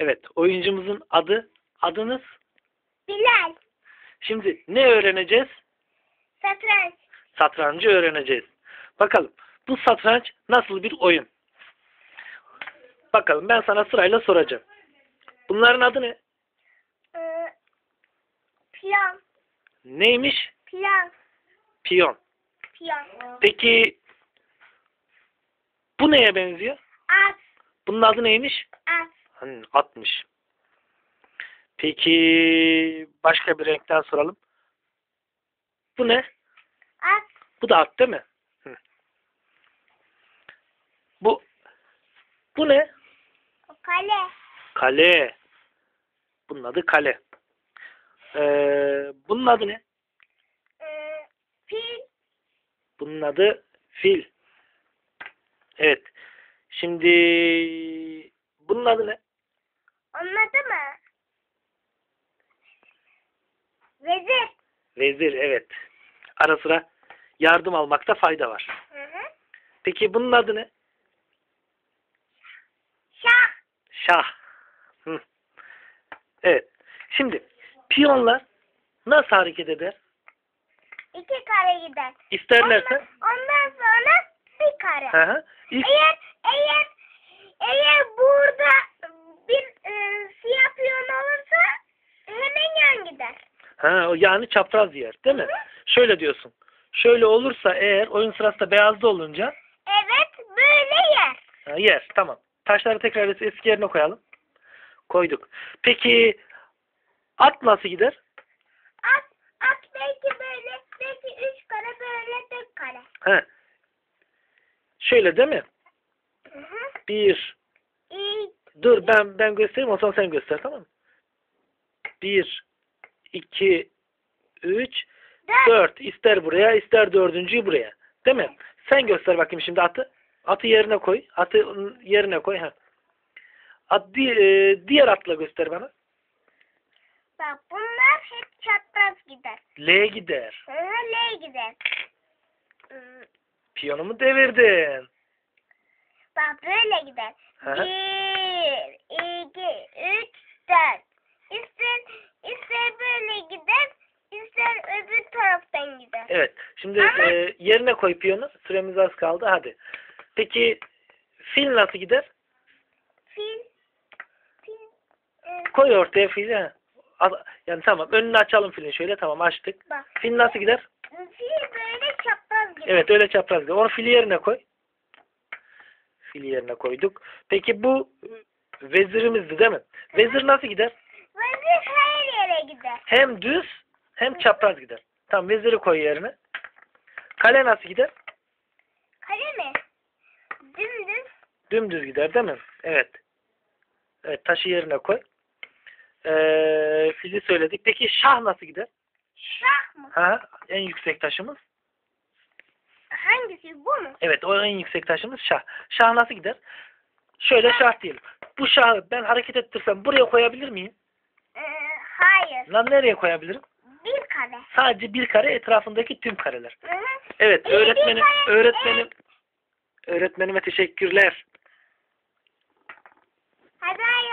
Evet. Oyuncumuzun adı. Adınız. Bilal. Şimdi ne öğreneceğiz? Satranç. Satrancı öğreneceğiz. Bakalım. Bu satranç nasıl bir oyun? Bakalım ben sana sırayla soracağım. Bunların adı ne? Ee, piyon. Neymiş? Piyon. Piyon. Piyon. Peki bu neye benziyor? At. Bunun adı neymiş? At. Hani atmış. Peki başka bir renkten soralım. Bu ne? At. Bu da at değil mi? Hı. Bu bu ne? Kale. Kale. Bunun adı kale. Ee, bunun adı ne? Ee, fil. Bunun adı fil. Evet. Şimdi bunun adı ne? Anladı mı? Vezir. Vezir evet. Ara sıra yardım almakta fayda var. Hı hı. Peki bunun adı ne? Şah. Şah. Hı. Evet. Şimdi piyonlar nasıl hareket eder? İki kare gider. İsterlerse Ondan, ondan sonra bir kare. hı hı. İlk, Eğer eğer burada bir e, siyah piyon olursa hemen yan gider. Ha, yani çapraz yer değil mi? Şöyle diyorsun. Şöyle olursa eğer oyun sırasında beyazda olunca Evet böyle yer. ha, yer. Tamam. Taşları tekrar eski yerine koyalım. Koyduk. Peki at nasıl gider? At, at belki böyle belki üç kare böyle dört kare. Ha. Şöyle değil mi? Hı hı. Bir. İyi. Dur ben ben göstereyim o zaman sen göster tamam mı? Bir, iki, üç, Dört. dört. İster buraya ister dördüncüyü buraya. Değil mi? Sen göster bakayım şimdi atı. Atı yerine koy. Atı yerine koy. Ha. At, di- e, diğer atla göster bana. Bak bunlar hep çapraz gider. L gider. Hı L gider. Hmm, Piyonumu devirdin. Bak böyle gider. Hı. Bir, iki, üç, dört. İster, ister böyle gider, ister öbür taraftan gider. Evet. Şimdi Ama- e, yerine koy piyonu. Süremiz az kaldı. Hadi. Peki fil nasıl gider? Fil, fil, e, Koy ortaya fili. ha. Yani tamam. Önünü açalım filin şöyle. Tamam açtık. bak. Fil nasıl gider? Fil böyle çapraz gider. Evet öyle çapraz gider. Onu fili yerine koy. Fili yerine koyduk. Peki bu vezirimizdi değil mi? Vezir nasıl gider? Vezir her yere gider. Hem düz hem çapraz gider. Tamam veziri koy yerine. Kale nasıl gider? Kale mi? Dümdüz. Dümdüz gider değil mi? Evet. Evet taşı yerine koy. Ee, fili söyledik. Peki şah nasıl gider? Şah mı? Ha, en yüksek taşımız. Hangisi bu mu? Evet o en yüksek taşımız şah. Şah nasıl gider? Şöyle şah diyelim. Bu şahı ben hareket ettirsem buraya koyabilir miyim? Ee, hayır. Lan nereye koyabilirim? Bir kare. Sadece bir kare etrafındaki tüm kareler. Hı hı. Evet Bir- bir öğretmenim kare- öğretmenim öğretmenime teşekkürler. Hadi hayır.